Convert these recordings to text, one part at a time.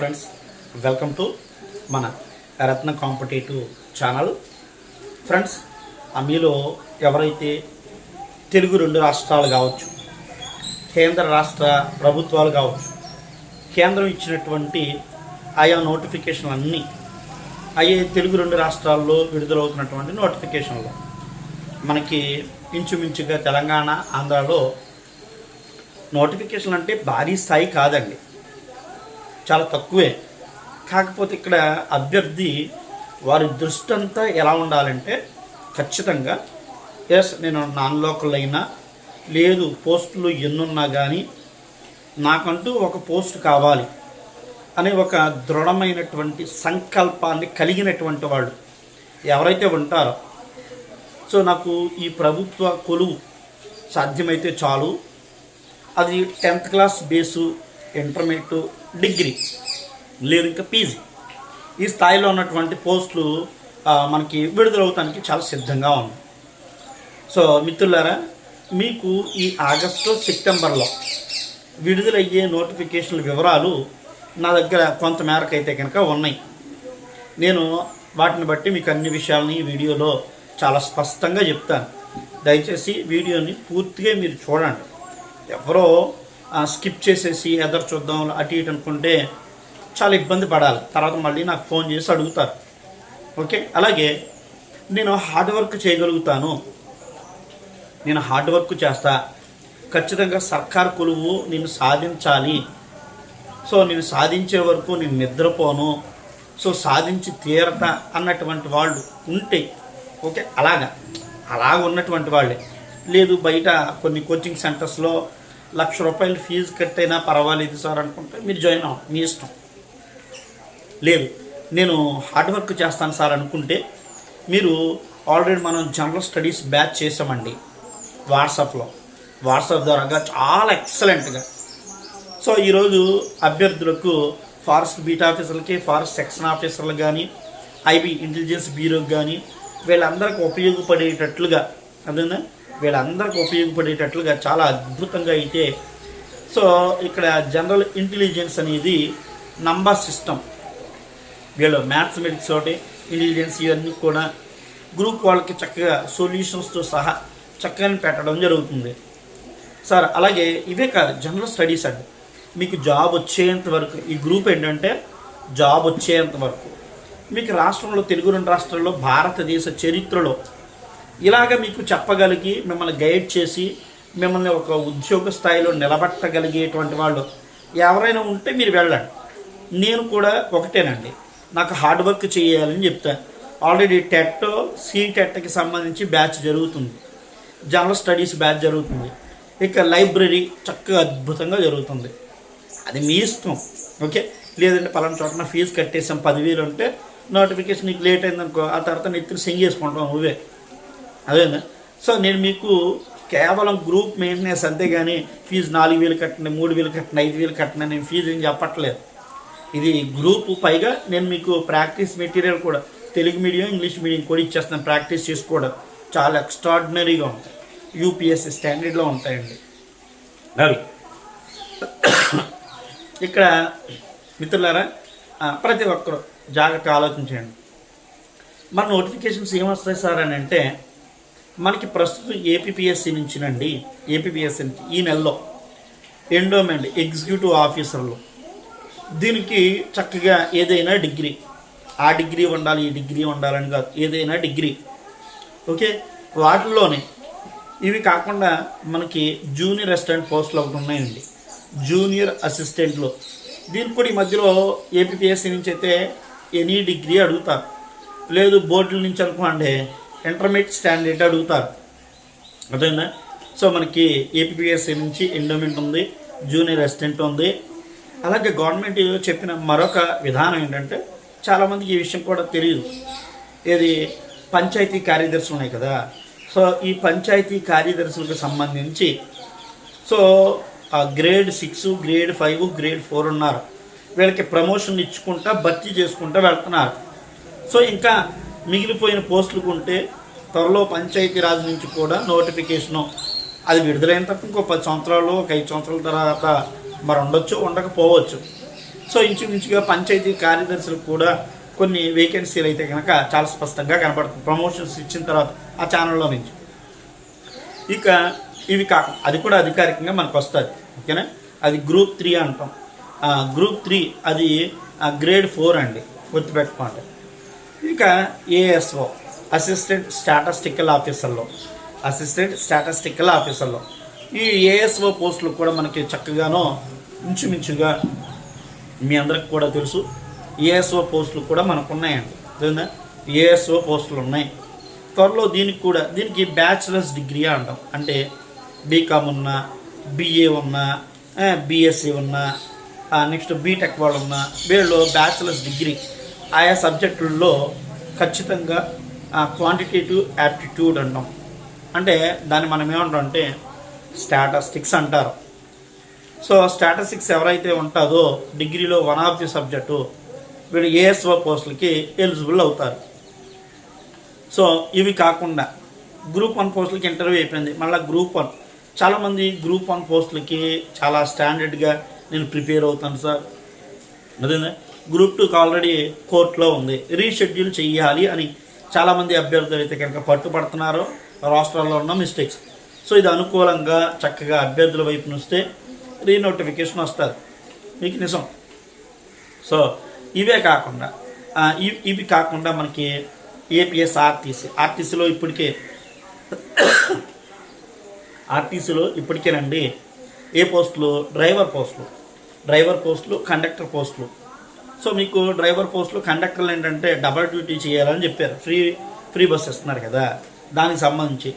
Friends welcome to మన రత్న competitive channel. Friends మీలో ఎవరైతే తెలుగు రెండు రాష్ట్రాలు కావచ్చు కేంద్ర రాష్ట్ర ప్రభుత్వాలు కావచ్చు కేంద్రం ఇచ్చినటువంటి ఆయా నోటిఫికేషన్లు అన్నీ అయ్యే తెలుగు రెండు రాష్ట్రాల్లో విడుదలవుతున్నటువంటి నోటిఫికేషన్లు. మనకి ఇంచుమించుగా తెలంగాణ ఆంధ్రాలో నోటిఫికేషన్ అంటే భారీ స్థాయి కాదండి. చాలా తక్కువే. కాకపోతే ఇక్కడ అభ్యర్థి వారి దృష్టి అంతా ఎలా ఉండాలంటే ఖచ్చితంగా ఎస్ నేను నాన్ లోకల్ అయినా లేదు పోస్టులు ఎన్నున్నా కానీ నాకంటూ ఒక పోస్ట్ కావాలి అనే ఒక దృఢమైనటువంటి సంకల్పాన్ని కలిగినటువంటి వాళ్ళు ఎవరైతే ఉంటారో. సో నాకు ఈ ప్రభుత్వ కొలువు సాధ్యమైతే చాలు. అది tenth class base intermediate degree లేదు ఇంకా పీజీ. ఈ స్థాయిలో ఉన్నటువంటి పోస్టులు మనకి విడుదలవుతానికి చాలా సిద్ధంగా ఉంది. సో మిత్రులారా మీకు ఈ ఆగస్టు సెప్టెంబర్లో విడుదలయ్యే నోటిఫికేషన్ల వివరాలు నా దగ్గర కొంత మేరకు అయితే కనుక ఉన్నాయి. నేను వాటిని బట్టి మీకు అన్ని విషయాలని ఈ వీడియోలో చాలా స్పష్టంగా చెప్తాను. దయచేసి వీడియోని పూర్తిగా మీరు చూడండి. ఎవరో స్కిప్ చేసేసి ఎదరు చూద్దాం అటు ఇటు అనుకుంటే చాలా ఇబ్బంది పడాలి. తర్వాత మళ్ళీ నాకు ఫోన్ చేసి అడుగుతారు. ఓకే? అలాగే నేను హార్డ్ వర్క్ చేయగలుగుతాను. నేను హార్డ్ వర్క్ చేస్తా. ఖచ్చితంగా సర్కార్ కొలువు నేను సాధించాలి. సో నేను సాధించే వరకు నేను నిద్రపోను. సో సాధించి తీరత అన్నటువంటి వాళ్ళు ఉంటే ఓకే? అలాగా. అలాగ ఉన్నటువంటి వాళ్ళే. లేదు బయట కొన్ని కోచింగ్ సెంటర్స్లో లక్ష రూపాయలు ఫీజు కట్టైనా పర్వాలేదు సార్ అనుకుంటే మీరు జాయిన్ అవ్వండి మీ ఇష్టం. లేదు నేను హార్డ్ వర్క్ చేస్తాను సార్ అనుకుంటే మీరు ఆల్రెడీ మనం జనరల్ స్టడీస్ బ్యాచ్ చేసామండి వాట్సాప్లో. వాట్సాప్ ద్వారా చాలా ఎక్సలెంట్గా. సో ఈరోజు అభ్యర్థులకు ఫారెస్ట్ బీట్ ఆఫీసర్లకి ఫారెస్ట్ సెక్షన్ ఆఫీసర్లు కానీ ఐబీ ఇంటెలిజెన్స్ బ్యూరోకి కానీ వీళ్ళందరికీ ఉపయోగపడేటట్లుగా అదేనా వీళ్ళందరికీ ఉపయోగపడేటట్లుగా చాలా అద్భుతంగా అయితే సో ఇక్కడ జనరల్ ఇంటెలిజెన్స్ అనేది నంబర్ సిస్టమ్. వీళ్ళు మ్యాథమెటిక్స్ ఒకటి ఇంటెలిజెన్స్ ఇవన్నీ కూడా గ్రూప్ వాళ్ళకి చక్కగా సొల్యూషన్స్తో సహా చక్కగా పెట్టడం జరుగుతుంది. సార్ అలాగే ఇవే కాదు జనరల్ స్టడీస్ అండి. మీకు జాబ్ వచ్చేంత వరకు ఈ గ్రూప్ ఏంటంటే జాబ్ వచ్చేంత వరకు. మీకు రాష్ట్రంలో తెలుగు రెండు రాష్ట్రాల్లో భారతదేశ చరిత్రలో ఇలాగ మీకు చెప్పగలిగి మిమ్మల్ని గైడ్ చేసి మిమ్మల్ని ఒక ఉద్యోగ స్థాయిలో నిలబెట్టగలిగేటువంటి వాళ్ళు ఎవరైనా ఉంటే మీరు వెళ్ళండి. నేను కూడా ఒకటేనండి. నాకు హార్డ్ వర్క్ చేయాలని చెప్తాను ఆల్రెడీ టెట్ సీ టెట్కి సంబంధించి బ్యాచ్ జరుగుతుంది. జనరల్ స్టడీస్ బ్యాచ్ జరుగుతుంది. ఇక లైబ్రరీ చక్కగా అద్భుతంగా జరుగుతుంది. అది మీ ఇష్టం. ఓకే? లేదంటే పలానా చోట ఫీజు కట్టేసాం పదివేలు ఉంటే నోటిఫికేషన్ నీకు లేట్ అయిందనుకో ఆ తర్వాత నెత్తిని సెంగ్ చేసుకుంటాం నువ్వే. అదేనా? సో నేను మీకు కేవలం గ్రూప్ మెయింటెనెన్స్ అంతేగాని ఫీజు నాలుగు వేలు కట్టండి మూడు వేలు కట్టండి ఐదు వేలు కట్టండి నేను ఫీజు ఏం చెప్పట్లేదు. ఇది గ్రూప్ పైగా నేను మీకు ప్రాక్టీస్ మెటీరియల్ కూడా తెలుగు మీడియం ఇంగ్లీష్ మీడియం కూడా ఇచ్చేస్తాను ప్రాక్టీస్ చేసుకోవడం. చాలా ఎక్స్ట్రాడినరీగా ఉంటాయి. యూపీఎస్సీ స్టాండర్డ్లో ఉంటాయండి. అవి ఇక్కడ మిత్రులారా ప్రతి ఒక్కరు జాగ్రత్తగా ఆలోచించండి. మన నోటిఫికేషన్స్ ఏమొస్తాయి సార్ అని అంటే మనకి ప్రస్తుతం ఏపీపీఎస్సీ నుంచినండి ఏపీపీఎస్సీ నుంచి ఈ నెలలో ఎండోమెంట్ ఎగ్జిక్యూటివ్ ఆఫీసర్లు. దీనికి చక్కగా ఏదైనా డిగ్రీ ఆ డిగ్రీ ఉండాలి ఈ డిగ్రీ ఉండాలని కాదు ఏదైనా డిగ్రీ. ఓకే? వాటిల్లోనే ఇవి కాకుండా మనకి జూనియర్ అసిస్టెంట్ పోస్టులు ఒకటి ఉన్నాయండి. జూనియర్ అసిస్టెంట్లు. దీనికి కూడా ఈ మధ్యలో ఏపీపీఎస్సీ నుంచి అయితే ఎనీ డిగ్రీ అడుగుతారు. లేదు బోర్డుల నుంచి అనుకోండి ఇంటర్మీడియట్ స్టాండర్డ్ అడుగుతారు. అర్థమైందా? సో మనకి ఏపీపీఎస్సీ నుంచి ఎండోమెంట్ ఉంది జూనియర్ అసిస్టెంట్ ఉంది. అలాగే గవర్నమెంట్ చెప్పిన మరొక విధానం ఏంటంటే చాలామందికి ఈ విషయం కూడా తెలియదు. ఏది పంచాయతీ కార్యదర్శులు ఉన్నాయి కదా. సో ఈ పంచాయతీ కార్యదర్శులకు సంబంధించి సో ఆ grade six grade five grade four ఉన్నారు. వీళ్ళకి ప్రమోషన్ ఇచ్చుకుంటా భర్తీ చేసుకుంటా వెళ్తున్నారు. సో ఇంకా మిగిలిపోయిన పోస్టులకు ఉంటే త్వరలో పంచాయతీరాజ్ నుంచి కూడా నోటిఫికేషను అది విడుదలైన తప్ప ఇంకో పది సంవత్సరాలు ఒక ఐదు సంవత్సరాల తర్వాత మరి ఉండొచ్చు ఉండకపోవచ్చు. సో ఇంచుమించుగా పంచాయతీ కార్యదర్శులకు కూడా కొన్ని వేకెన్సీలు అయితే కనుక చాలా స్పష్టంగా కనపడుతుంది. ప్రమోషన్స్ ఇచ్చిన తర్వాత ఆ ఛానల్లో నుంచి. ఇక ఇవి కాక అది కూడా అధికారికంగా మనకు వస్తుంది. ఓకేనా? అది గ్రూప్ త్రీ అంటాం. గ్రూప్ త్రీ అది గ్రేడ్ ఫోర్ అండి. గుర్తుపెట్టుకోండి. ఇక ఏఎస్ఓ అసిస్టెంట్ స్టాటస్టికల్ ఆఫీసర్లో అసిస్టెంట్ స్టాటస్టికల్ ఆఫీసర్లో ఈ ఏఎస్ఓ పోస్టులు కూడా మనకి చక్కగానో ఇంచుమించుగా మీ అందరికి కూడా తెలుసు. ఏఎస్ఓ పోస్టులు కూడా మనకు ఉన్నాయండి అదేనా ఏఎస్ఓ పోస్టులు ఉన్నాయి. త్వరలో దీనికి కూడా దీనికి బ్యాచిలర్స్ డిగ్రీ అంటాం. అంటే బీకామ్ ఉన్నా బిఏ ఉన్నా బీఎస్సీ ఉన్నా నెక్స్ట్ బీటెక్ వాళ్ళు ఉన్నా వీళ్ళు బ్యాచిలర్స్ డిగ్రీ. ఆయా సబ్జెక్టుల్లో ఖచ్చితంగా క్వాంటిటేటివ్ యాప్టిట్యూడ్ అంటాం. అంటే దాన్ని మనం ఏమంటాం అంటే స్టాటస్టిక్స్ అంటారు. సో స్టాటస్టిక్స్ ఎవరైతే ఉంటుందో డిగ్రీలో వన్ ఆఫ్ ది సబ్జెక్టు వీళ్ళు ఏఎస్ఓ పోస్టులకి ఎలిజిబుల్ అవుతారు. సో ఇవి కాకుండా గ్రూప్ వన్ పోస్టులకి ఇంటర్వ్యూ అయిపోయింది. మళ్ళీ గ్రూప్ వన్ చాలామంది గ్రూప్ వన్ పోస్టులకి చాలా స్టాండర్డ్గా నేను ప్రిపేర్ అవుతాను సార్. అదేనా గ్రూప్ టూకి ఆల్రెడీ కోర్టులో ఉంది. రీషెడ్యూల్ చేయాలి అని చాలామంది అభ్యర్థులు అయితే కనుక పట్టుపడుతున్నారో రాష్ట్రాల్లో ఉన్న మిస్టేక్స్ సో ఇది అనుకూలంగా చక్కగా అభ్యర్థుల వైపు నుంస్తే రీనోటిఫికేషన్ వస్తుంది మీకు నిజం. సో ఇవే కాకుండా ఇవి ఇవి కాకుండా మనకి ఏపీఎస్ ఆర్టీసీ ఆర్టీసీలో ఇప్పటికే ఆర్టీసీలో ఇప్పటికేనండి ఏ పోస్టులు? డ్రైవర్ పోస్టులు. డ్రైవర్ పోస్టులు కండక్టర్ పోస్టులు. సో మీకు డ్రైవర్ పోస్టులు కండక్టర్లు ఏంటంటే డబల్ డ్యూటీ చేయాలని చెప్పారు. ఫ్రీ ఫ్రీ బస్ ఇస్తున్నారు కదా. దానికి సంబంధించి.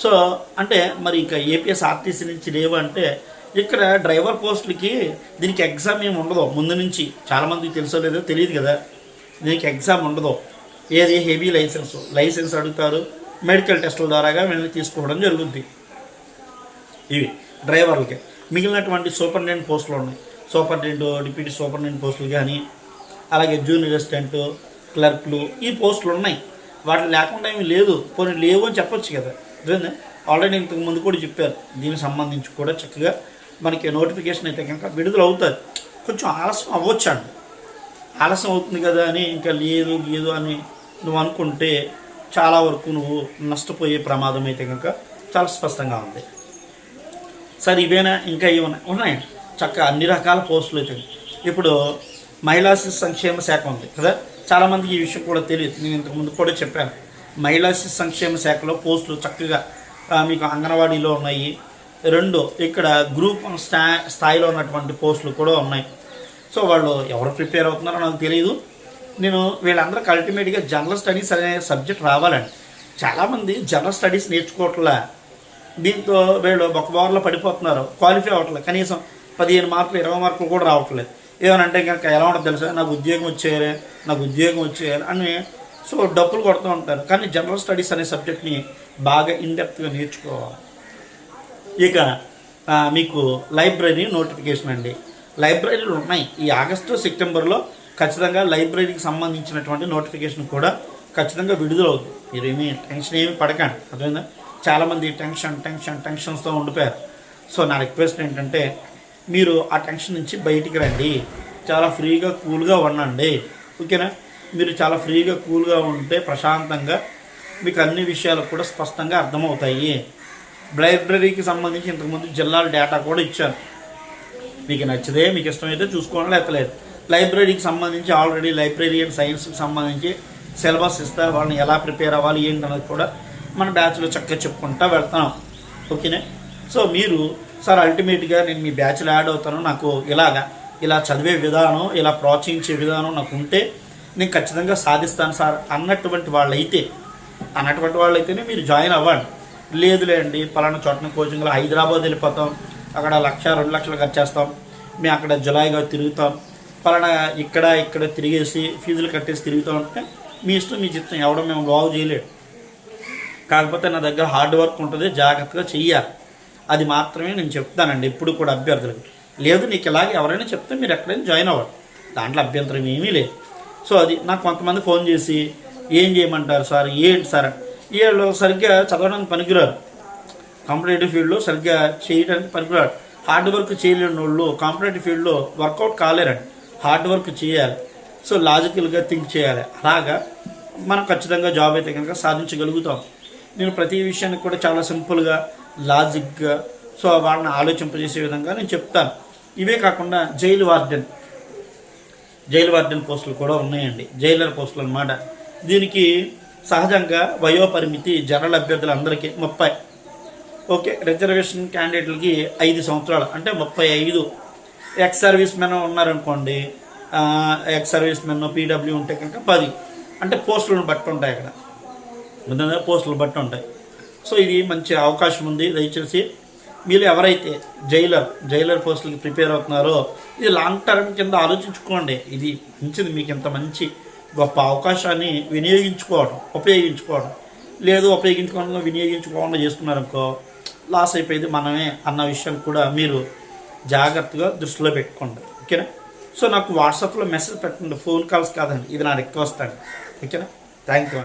సో అంటే మరి ఇంకా ఏపీఎస్ ఆర్టీసీ నుంచి లేవు అంటే ఇక్కడ డ్రైవర్ పోస్టులకి దీనికి ఎగ్జామ్ ఏమి ఉండదు. ముందు నుంచి చాలామందికి తెలుసో లేదో తెలియదు కదా. దీనికి ఎగ్జామ్ ఉండదు. ఏది? Heavy license. లైసెన్స్ అడుగుతారు. మెడికల్ టెస్టుల ద్వారాగా వీళ్ళని తీసుకోవడం జరుగుద్ది. ఇవి డ్రైవర్లకి. మిగిలినటువంటి సూపరింటెండెంట్ పోస్టులు ఉన్నాయి. సూపరింటెండెంట్ డిప్యూటీ సూపరింటెండెంట్ పోస్టులు కానీ అలాగే జూనియర్ అసిస్టెంట్ క్లర్క్లు ఈ పోస్టులు ఉన్నాయి. వాటి లేకుండా ఏమీ లేదు. పోనీ లేవు అని చెప్పొచ్చు కదా. అదేంది ఆల్రెడీ ఇంతకు ముందు కూడా చెప్పారు. దీనికి సంబంధించి కూడా చక్కగా మనకి నోటిఫికేషన్ అయితే కనుక విడుదల అవుతుంది కొంచెం ఆలస్యం అవ్వచ్చు అండి. ఆలస్యం అవుతుంది కదా అని ఇంకా లేదు లేదు అని నువ్వు అనుకుంటే చాలా వరకు నువ్వు నష్టపోయే ప్రమాదం అయితే కనుక చాలా స్పష్టంగా ఉంది. సరే ఇవేనా? ఇంకా ఏమన్నా ఉన్నాయండి? చక్కగా అన్ని రకాల పోస్టులు అయితే ఇప్పుడు మహిళా శిశు సంక్షేమ శాఖ ఉంది కదా. చాలామందికి ఈ విషయం కూడా తెలియదు. నేను ఇంతకుముందు కూడా చెప్పాను. మహిళా శిశు సంక్షేమ శాఖలో పోస్టులు చక్కగా మీకు అంగన్వాడీలో ఉన్నాయి. రెండు ఇక్కడ గ్రూప్ స్థా స్థాయిలో ఉన్నటువంటి పోస్టులు కూడా ఉన్నాయి. సో వాళ్ళు ఎవరు ప్రిపేర్ అవుతున్నారో నాకు తెలియదు నేను వీళ్ళందరికీ అల్టిమేట్గా జనరల్ స్టడీస్ అనే సబ్జెక్ట్ రావాలండి. చాలామంది జనరల్ స్టడీస్ నేర్చుకోవట్లే. దీంతో వీళ్ళు ఒక బార్లో పడిపోతున్నారు. క్వాలిఫై అవ్వట్లేదు కనీసం పదిహేను మార్కులు ఇరవై మార్కులు కూడా రావట్లేదు. ఏమనంటే కనుక ఎలా ఉంటుంది తెలుసా? నాకు ఉద్యోగం వచ్చేయాలి నాకు ఉద్యోగం వచ్చేయాలి అని సో డబ్బులు కొడుతూ ఉంటారు. కానీ జనరల్ స్టడీస్ అనే సబ్జెక్ట్ని బాగా ఇన్డెప్త్గా నేర్చుకోవాలి. ఇక మీకు లైబ్రరీ నోటిఫికేషన్ అండి. లైబ్రరీలు ఉన్నాయి. ఈ ఆగస్టు సెప్టెంబర్లో ఖచ్చితంగా లైబ్రరీకి సంబంధించినటువంటి నోటిఫికేషన్ కూడా ఖచ్చితంగా విడుదలవుతుంది మీరు ఏమీ టెన్షన్ ఏమి పడకండి. అర్థమైందా? చాలామంది టెన్షన్ టెన్షన్ టెన్షన్స్తో ఉండిపోయారు. సో నా రిక్వెస్ట్ ఏంటంటే మీరు ఆ టెన్షన్ నుంచి బయటికి రండి. చాలా ఫ్రీగా కూల్గా ఉండండి. ఓకేనా? మీరు చాలా ఫ్రీగా కూల్గా ఉంటే ప్రశాంతంగా మీకు అన్ని విషయాలు కూడా స్పష్టంగా అర్థమవుతాయి. లైబ్రరీకి సంబంధించి ఇంతకుముందు జిల్లాల డేటా కూడా ఇచ్చాను. మీకు నచ్చితే మీకు ఇష్టమైతే చూసుకోవడం లేకపోలేదు లైబ్రరీకి సంబంధించి ఆల్రెడీ లైబ్రరీ అండ్ సైన్స్కి సంబంధించి సిలబస్ ఇస్తారు వాళ్ళని ఎలా ప్రిపేర్ అవ్వాలి ఏంటన్నది కూడా మన బ్యాచ్లో చక్కగా చెప్పుకుంటా వెళ్తాం. ఓకేనే? సో మీరు సార్ అల్టిమేట్గా నేను మీ బ్యాచ్లో యాడ్ అవుతాను. నాకు ఇలాగా ఇలా చదివే విధానం ఇలా ప్రోత్సహించే విధానం నాకు ఉంటే నేను ఖచ్చితంగా సాధిస్తాను సార్ అన్నటువంటి వాళ్ళైతే అన్నటువంటి వాళ్ళైతేనే మీరు జాయిన్ అవ్వండి. లేదులేండి పలానా చోటన కోచింగ్లో హైదరాబాద్ వెళ్ళిపోతాం. అక్కడ లక్ష రెండు లక్షలు ఖర్చేస్తాం మేము అక్కడ జులైగా తిరుగుతాం. పలానా ఇక్కడ ఇక్కడ తిరిగేసి ఫీజులు కట్టేసి తిరుగుతాం అంటే మీ ఇష్టం మీ చిత్తం. ఎవడో మేము బాగు చేయలేడు. కాకపోతే నా దగ్గర హార్డ్ వర్క్ ఉంటుంది జాగ్రత్తగా చెయ్యాలి. అది మాత్రమే నేను చెప్తానండి ఎప్పుడు కూడా అభ్యర్థులకు. లేదు నీకు ఇలాగే ఎవరైనా చెప్తే మీరు ఎక్కడైనా జాయిన్ అవ్వండి దాంట్లో అభ్యంతరం ఏమీ లేదు. సో అది నాకు కొంతమంది ఫోన్ చేసి ఏం చేయమంటారు సార్? ఏంటి సార్? వీళ్ళు సరిగ్గా చదవడానికి పనికిరారు. కాంపిటేటివ్ ఫీల్డ్లో సరిగ్గా చేయడానికి పనికిరారు. హార్డ్ వర్క్ చేయలేని వాళ్ళు కాంపిటేటివ్ ఫీల్డ్లో వర్కౌట్ కాలేరండి. హార్డ్ వర్క్ చేయాలి. సో లాజికల్గా థింక్ చేయాలి. అలాగా మనం ఖచ్చితంగా జాబ్ అయితే కనుక సాధించగలుగుతాం. నేను ప్రతి విషయానికి కూడా చాలా సింపుల్గా లాజిక్గా సో వాళ్ళని ఆలోచింపజేసే విధంగా నేను చెప్తాను. ఇవే కాకుండా జైలు వార్డెన్ జైలు వార్డెన్ పోస్టులు కూడా ఉన్నాయండి. జైలర్ పోస్టులు అనమాట దీనికి సహజంగా వయోపరిమితి జనరల్ అభ్యర్థులందరికీ ముప్పై. ఓకే రిజర్వేషన్ క్యాండిడేట్లకి ఐదు సంవత్సరాలు అంటే ముప్పై ఐదు. ఎక్స్ సర్వీస్ మెన్ ఉన్నారనుకోండి ఎక్స్ సర్వీస్ మెన్ పీడబ్ల్యూ ఉంటే కనుక పది. అంటే పోస్టులను బట్టి ఉంటాయి అక్కడ. పోస్టులు బట్టి ఉంటాయి. సో ఇది మంచి అవకాశం ఉంది. దయచేసి మీరు ఎవరైతే జైలర్ జైలర్ పోస్టులకి ప్రిపేర్ అవుతున్నారో ఇది లాంగ్ టర్మ్ కింద ఆలోచించుకోండి. ఇది మంచిది. మీకు ఇంత మంచి గొప్ప అవకాశాన్ని వినియోగించుకోవడం ఉపయోగించుకోవడం. లేదు ఉపయోగించుకోవడం వినియోగించుకోకుండా చేసుకున్నారనుకో లాస్ అయిపోయింది మనమే అన్న విషయం కూడా మీరు జాగ్రత్తగా దృష్టిలో పెట్టుకోండి. ఓకేనా? సో నాకు వాట్సాప్లో మెసేజ్ పెట్టండి. ఫోన్ కాల్స్ కాదండి. ఇది నా రిక్వెస్ట్ అండి. ఓకేనా? Thank you